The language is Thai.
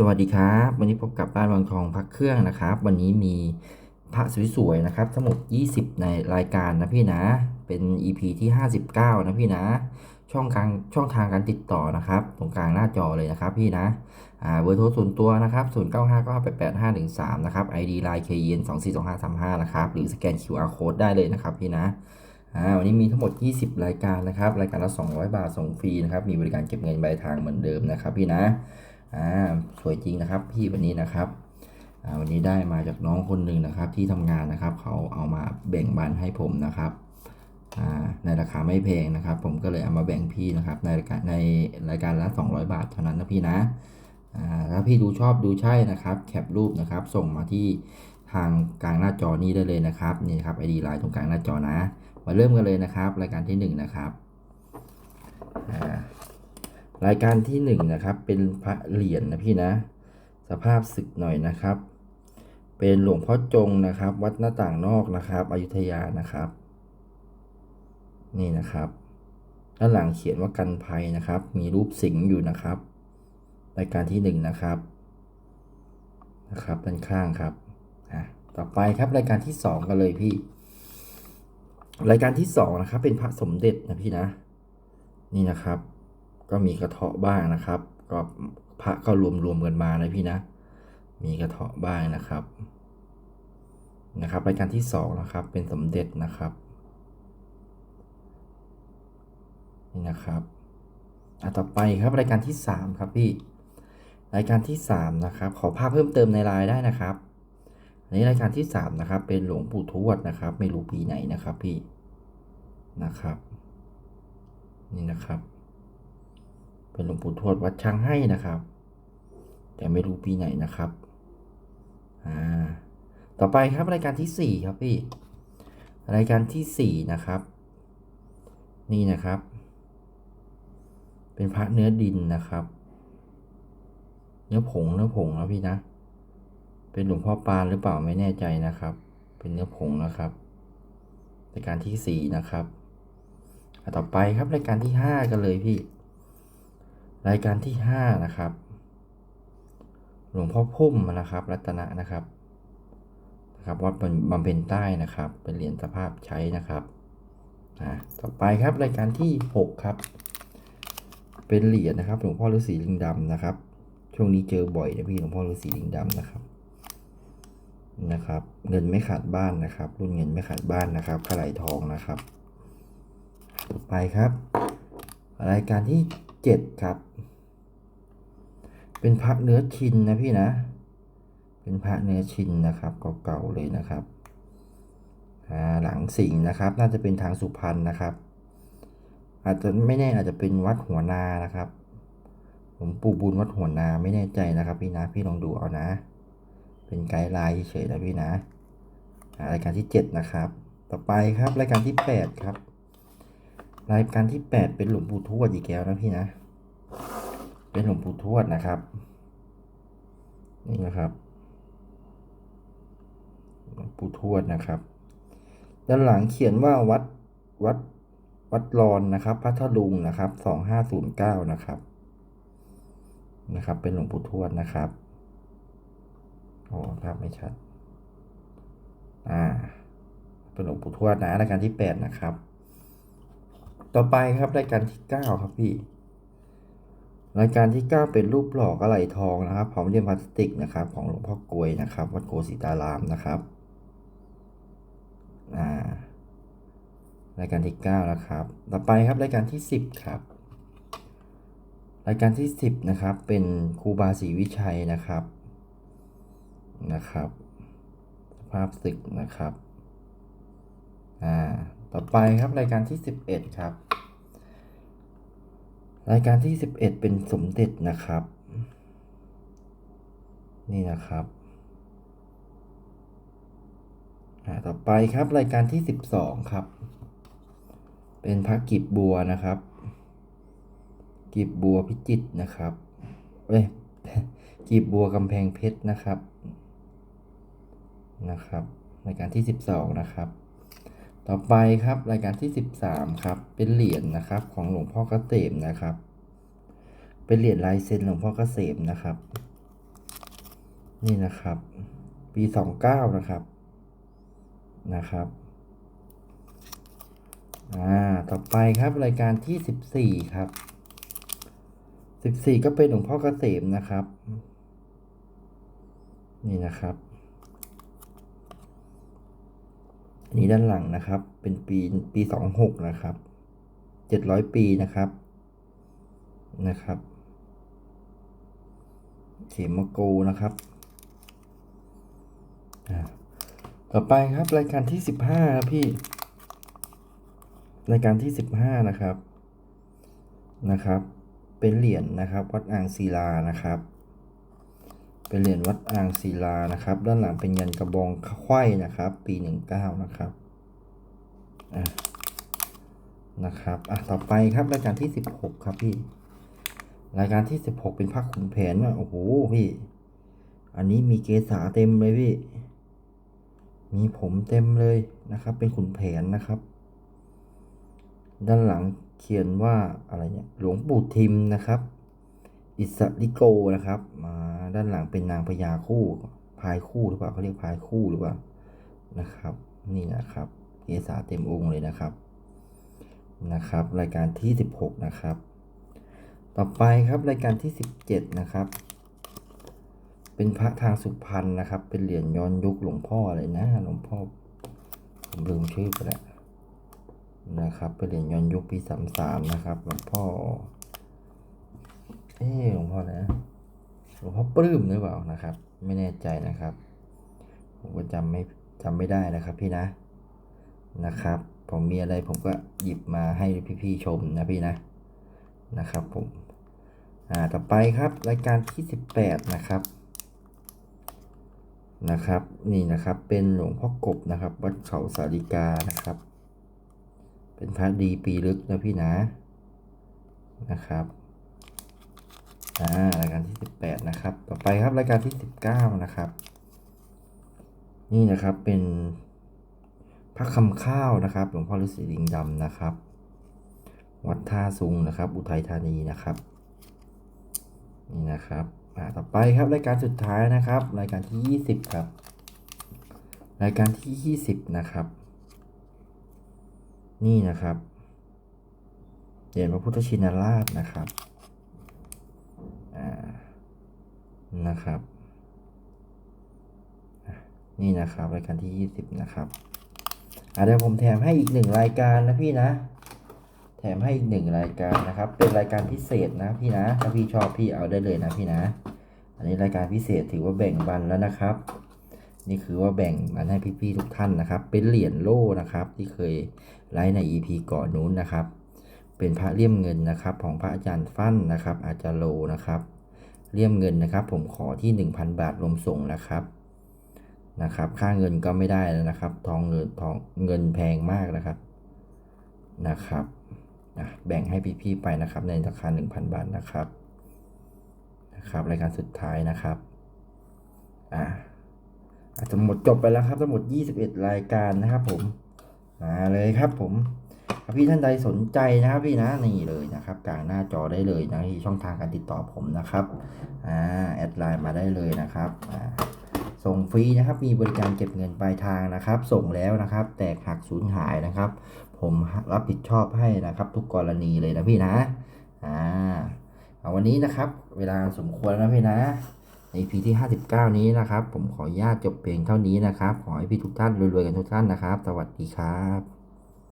สวัสดีครับ วันนี้พบกับบ้านวังทองพักเครื่องนะครับ วันนี้มีพระสวยๆนะครับทั้งหมด 20 ในรายการนะพี่นะ เป็น EP ที่ 59 นะพี่นะ ช่องกลางช่องทางการติดต่อนะครับ ตรงกลางหน้าจอเลยนะครับพี่นะอ่าเบอร์โทรส่วนตัวนะครับ0 9 5 9 8 8 5 1 3นะครับ ID Line KN 2 4 2 5 3 5นะครับหรือสแกน QR Code ได้เลยนะครับพี่นะอ่าวันนี้มีทั้งหมด 20 รายการนะครับรายการละ 200 บาทส่งฟรีนะครับมีบริการเก็บเงินปลายทางเหมือนเดิมนะครับพี่นะ อ่าสวยจริงนะครับ พี่วันนี้นะครับวันนี้ได้มาจากน้องคนหนึ่งนะครับ ที่ทำงานนะครับ เขาเอามาแบ่งบันให้ผมนะครับในราคาไม่แพงนะครับ ผมก็เลยเอามาแบ่งพี่นะครับ ในรายการในรายการละ 200 บาทเท่านั้นนะพี่นะถ้าพี่ดูชอบดูใช่นะครับ แคปรูปนะครับ ส่งมาที่ทางกลางหน้าจอนี้ได้เลยนะครับนี่ครับไอดีไลน์ตรงกลางหน้าจอนะ มาเริ่มกันเลยนะครับ รายการที่หนึ่งนะครับอ่า รายการที่หนึ่งนะครับเป็นพระเหรียญนะพี่นะ สภาพศึกหน่อยนะครับ เป็นหลวงพ่อจงนะครับ วัดหน้าต่างนอกนะครับอยุธยานะครับ นี่นะครับด้านหลังเขียนว่ากันภัยนะครับ มีรูปสิงห์อยู่นะครับ รายการที่หนึ่งนะครับนะครับด้านข้างครับอะต่อไปครับรายการที่สองกันเลยพี่ รายการที่สองนะครับเป็นพระสมเด็จนะพี่นะ นี่นะครับ ก็มีกระเทาะบ้างนะครับ ก็พระก็รวมรวมๆกันมานะพี่นะ มีกระเทาะบ้างนะครับ นะครับรายการที่สองนะครับเป็นสมเด็จนะครับนี่นะครับอะต่อไปครับรายการที่สามครับพี่รายการที่สามนะครับขอภาพเพิ่มเติมในไลน์ได้นะครับอันนี้รายการที่สามนะครับเป็นหลวงปู่ทวดนะครับ ไม่รู้ปีไหนนะครับพี่นะครับ นี่นะครับ เป็นหลวงปู่ทวดวัดช้างให้นะครับ แต่ไม่รู้ปีไหนนะครับอ่าต่อไปครับรายการที่สี่ครับพี่รายการที่สี่นะครับ นี่นะครับ เป็นพระเนื้อดินนะครับ เนื้อผงเนื้อผงนะพี่นะ เป็นหลวงพ่อปานหรือเปล่าไม่แน่ใจนะครับ เป็นเนื้อผงนะครับรายการที่สี่นะครับต่อไปครับรายการที่ห้ากันเลยพี่ รายการที่ห้านะครับ หลวงพ่อพุ่มนะครับ รัตนะนะครับนะครับวัดบำเพ็ญใต้นะครับ เป็นเหรียญสภาพใช้นะครับอ่าต่อไปครับรายการที่หกครับ เป็นเหรียญนะครับ หลวงพ่อฤาษีลิงดำนะครับ ช่วงนี้เจอบ่อยนะพี่หลวงพ่อฤาษีลิงดำนะครับนะครับ เงินไม่ขาดบ้านนะครับ รุ่นเงินไม่ขาดบ้านนะครับกระไหลทองนะครับ ต่อไปครับ รายการที่ เจ็ดครับ เป็นพระเนื้อชินนะพี่นะ เป็นพระเนื้อชินนะครับเก่าๆเลยนะครับหลังสิงนะครับ น่าจะเป็นทางสุพรรณนะครับ อาจจะไม่แน่อาจจะเป็นวัดหัวนานะครับ ผมปู่บุญวัดหัวนาไม่แน่ใจนะครับ พี่นะพี่ลองดูเอานะ เป็นไกด์ไลน์เฉยๆนะพี่นะรายการที่เจ็ดนะครับ ต่อไปครับรายการที่แปดครับ รายการที่แปดเป็นหลวงปู่ทวดอีกแล้วนะพี่นะ เป็นหลวงปู่ทวดนะครับ นี่นะครับ หลวงปู่ทวดนะครับ ด้านหลังเขียนว่าวัดวัดวัดรอนนะครับพัทลุงนะครับสองห้าศูนย์เก้านะครับ นะครับ เป็นหลวงปู่ทวดนะครับโอ้ภาพไม่ชัด อ่า เป็นหลวงปู่ทวดนะรายการที่แปดนะครับ ต่อไปครับรายการที่เก้าครับพี่ รายการที่เก้าเป็นรูปหล่อกระไหลทองนะครับพร้อมเลี่ยมพลาสติกนะครับของหลวงพ่อกลวยนะครับวัดโกศิตารามนะครับอ่ารายการที่เก้านะครับ ต่อไปครับรายการที่สิบครับ รายการที่สิบนะครับ เป็นครูบาศรีวิชัยนะครับนะครับสภาพศึกนะครับ อ่า ต่อไปครับรายการที่สิบเอ็ดครับ รายการที่สิบเอ็ดเป็นสมเด็จนะครับ นี่นะครับอ่าต่อไปครับรายการที่สิบสองครับ เป็นพระกิบบัวนะครับ กิบบัวพิจิตรนะครับเอ้ยกิบบัวกำแพงเพชรนะครับ นะครับรายการที่สิบสองนะครับ ต่อไปครับรายการที่สิบสามครับ เป็นเหรียญนะครับของหลวงพ่อเกษมนะครับ เป็นเหรียญลายเซ็นหลวงพ่อเกษมนะครับ นี่นะครับ ปีสองเก้านะครับนะครับอ่าต่อไปครับรายการที่สิบสี่ครับสิบสี่ก็เป็นหลวงพ่อเกษมนะครับ นี่นะครับ อั นี้ด้านหลังนะครับ เป็นปีปีสองหกนะครับเจ็ดร้อยปีนะครับนะครับ เขมโกนะครับอ่าต่อไปครับรายการที่สิบห้าครับพี่ รายการที่สิบห้านะครับนะครับ เป็นเหรียญนะครับ วัดอ่างศิลานะครับ เป็นเหรียญวัดอ่างศิลานะครับ ด้านหลังเป็นยันกระบองไขว้นะครับ ปีหนึ่งเก้านะครับอะนะครับอะต่อไปครับรายการที่สิบหกครับพี่ รายการที่สิบหกเป็นภาคขุนแผนว่าโอ้โหพี่ อันนี้มีเกษาเต็มเลยพี่ มีผมเต็มเลยนะครับ เป็นขุนแผนนะครับ ด้านหลังเขียนว่าอะไรเนี่ยหลวงปู่ทิมนะครับ อิสริโกนะครับมาด้านหลังเป็นนางพญาคู่พายคู่หรือเปล่าเขาเรียกพายคู่หรือเปล่านะครับ นี่นะครับเกษาเต็มองค์เลยนะครับนะครับ รายการที่ 16 นะครับ ต่อไปครับรายการที่ 17 นะครับ เป็นพระทางสุพรรณนะครับ เป็นเหรียญย้อนยุคหลวงพ่ออะไรนะหลวงพ่อผมลืมชื่อไปแล้วนะครับ เป็นเหรียญย้อนยุคปีสามสามนะครับหลวงพ่อ เอ๊หลวงพ่อนะหลวงพ่อปลื้มหรือเปล่านะครับ ไม่แน่ใจนะครับ ผมก็จำไม่จำไม่ได้นะครับพี่นะนะครับ ผมมีอะไรผมก็หยิบมาให้พี่ๆชมนะพี่นะนะครับผมอ่าต่อไปครับรายการที่สิบแปดนะครับนะครับ นี่นะครับเป็นหลวงพ่อกบนะครับ วัดเขาสาริกานะครับ เป็นพระดีปีลึกนะพี่นะนะครับ อ่ารายการที่สิบแปดนะครับ ต่อไปครับรายการที่สิบเก้านะครับ นี่นะครับเป็นพระคำข้าวนะครับหลวงพ่อฤาษีลิงดำนะครับ วัดท่าซุงนะครับ อุทัยธานีนะครับนี่นะครับอ่าต่อไปครับรายการสุดท้ายนะครับ รายการที่ยี่สิบครับ รายการที่ยี่สิบนะครับ นี่นะครับเหรียญพระพุทธชินราชนะครับอ่า นะครับ นี่นะครับรายการที่ยี่สิบนะครับอ่าเดี๋ยวผมแถมให้อีกหนึ่งรายการนะพี่นะ แถมให้อีกหนึ่งรายการนะครับ เป็นรายการพิเศษนะพี่นะ ถ้าพี่ชอบพี่เอาได้เลยนะพี่นะ อันนี้รายการพิเศษถือว่าแบ่งบันแล้วนะครับ นี่คือว่าแบ่งมันให้พี่ๆทุกท่านนะครับ เป็นเหรียญโล่นะครับ ที่เคยไลฟ์ใน EP ก่อนนู้นนะครับ เป็นพระเลี่ยมเงินนะครับ ของพระอาจารย์ฟั่นนะครับ อาจารย์โลนะครับ เลี่ยมเงินนะครับ ผมขอที่ 1,000 บาทรวมส่งนะครับนะครับ ค่าเงินก็ไม่ได้แล้วนะครับ ทองเงินทองเงินแพงมากนะครับนะครับแบ่งให้พี่ๆไปนะครับ ในราคา 1,000 บาทนะครับนะครับรายการสุดท้ายนะครับอ่าอาจจะหมดจบไปแล้วครับทั้งหมด 21 รายการนะครับผมมาเลยครับผม พี่ท่านใดสนใจนะครับพี่นะนี่เลยนะครับกลางหน้าจอได้เลยนะที่ช่องทางการติดต่อผมนะครับอ่าแอดไลน์มาได้เลยนะครับอ่าส่งฟรีนะครับมีบริการเก็บเงินปลายทางนะครับ ส่งแล้วนะครับ แตกหักสูญหายนะครับ ผมรับผิดชอบให้นะครับ ทุกกรณีเลยนะพี่นะอ่าเอาวันนี้นะครับ เวลาสมควรแล้วนะพี่นะใน EP ที่ 59 นี้นะครับ ผมขออนุญาตจบเพลงเท่านี้นะครับ ขอให้พี่ทุกท่านรวยๆกันทุกท่านนะครับ สวัสดีครับ